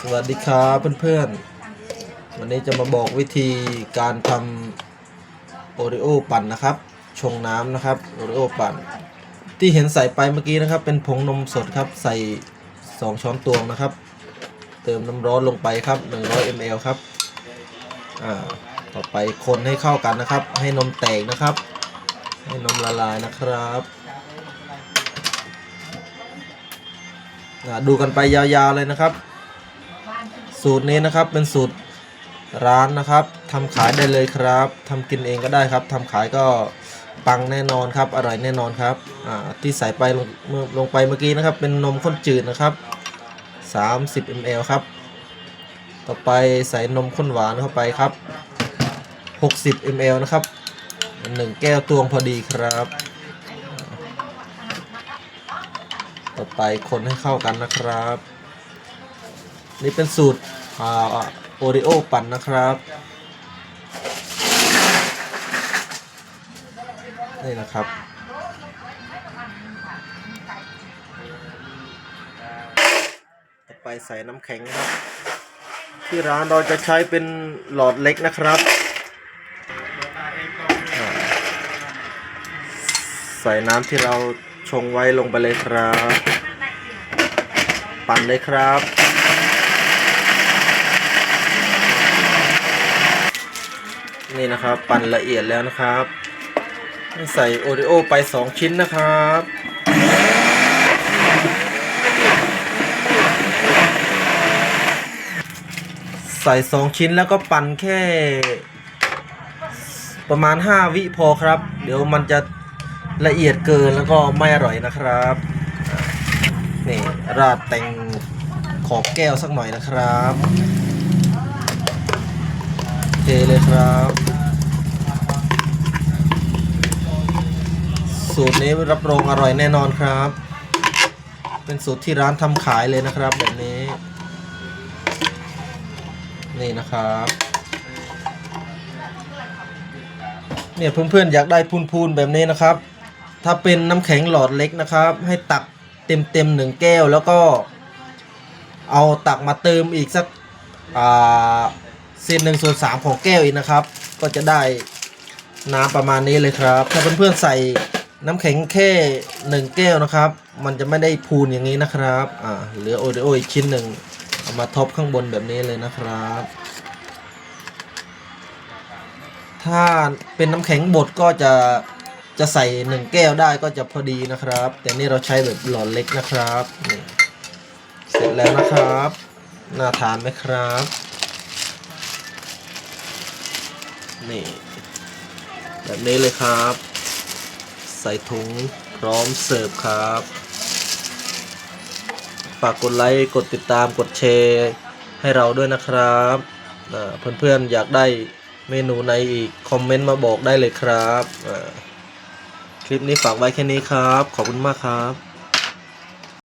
สวัสดีครับเพื่อนๆ วันนี้จะมาบอกวิธีการทำโอริโอปั่นนะครับ ชงน้ำนะครับโอริโอปั่น ที่เห็นใส่ไปเมื่อกี้นะครับ เป็นผงนมสดครับ ใส่ 2 ช้อนตวงนะครับ เติมน้ำร้อนลงไปครับ 100 ml ครับ อ่า ต่อไปคนให้เข้ากันนะครับ ให้นมแตกนะครับ ให้นมละลายนะครับดูกันไปยาวๆเลยนะครับ สูตรนี้นะครับเป็นสูตรร้านนะครับทำขายได้เลยครับทำกินเองก็ได้ครับทำขายก็ปังแน่นอนครับอร่อยแน่นอนครับที่ใส่ไปลงลงไปเมื่อกี้นะครับ เป็นนมข้นจืดนะครับ 30 ml ครับ ต่อไปใส่นมข้นหวานเข้าไปครับ 60 ml นะครับหนึ่งแก้วตวงพอดีครับ ต่อไปคนให้เข้ากันนะครับ นี่เป็นสูตรอ่าโอริโอปั่นนะครับ นี่นะครับต่อไปใส่น้ำแข็งครับ ที่ร้านเราจะใช้เป็นหลอดเล็กนะครับใส่น้ำที่เราชงไว้ลงไปเลยครับ ปั่นเลยครับ นี่นะครับ ปั่นละเอียดแล้วนะครับ ใส่โอริโอไป 2 ชิ้นนะครับใส่2ชิ้นแล้วก็ปั่นแค่ ประมาณ 5 วิพอครับ เดี๋ยวมันจะละเอียดเกินแล้วก็ไม่อร่อยนะครับนี่ราดแต่งขอบแก้วสักหน่อยนะครับ เทเลยครับ สูตรนี้รับรองอร่อยแน่นอนครับ เป็นสูตรที่ร้านทำขายเลยนะครับแบบนี้ นี่นะครับเนี่ยเพื่อนๆอยากได้พูนๆแบบนี้นะครับ ถ้าเป็นน้ำแข็งหลอดเล็กนะครับ ให้ตักเต็มเต็มๆหนึ่งแก้วแล้วก็ เอาตักมาเติมอีกสักอ่า เศษหนึ่งส่วนสามของแก้วอีกนะครับ ก็จะได้น้ำประมาณนี้เลยครับ ถ้าเพื่อนๆใส่น้ำแข็งแค่หนึ่งแก้วนะครับ มันจะไม่ได้พูนอย่างนี้นะครับอ่าเหลือโอเดโออีกชิ้นหนึ่งเอามาท็อปข้างบนแบบนี้เลยนะครับ ถ้าเป็นน้ำแข็งบดก็จะจะใส่หนึ่งแก้วได้ก็จะพอดีนะครับ แต่นี่เราใช้แบบหลอดเล็กนะครับนี่เสร็จแล้วนะครับ น่าทานไหมครับ นี่ แบบนี้เลยครับ ใส่ถุงพร้อมเสิร์ฟครับฝากกดไลค์กดติดตามกดแชร์ให้เราด้วยนะครับเพื่อนๆอยากได้เมนูไหนอีก คอมเมนต์มาบอกได้เลยครับ คลิปนี้ฝากไว้แค่นี้ครับ ขอบคุณมากครับ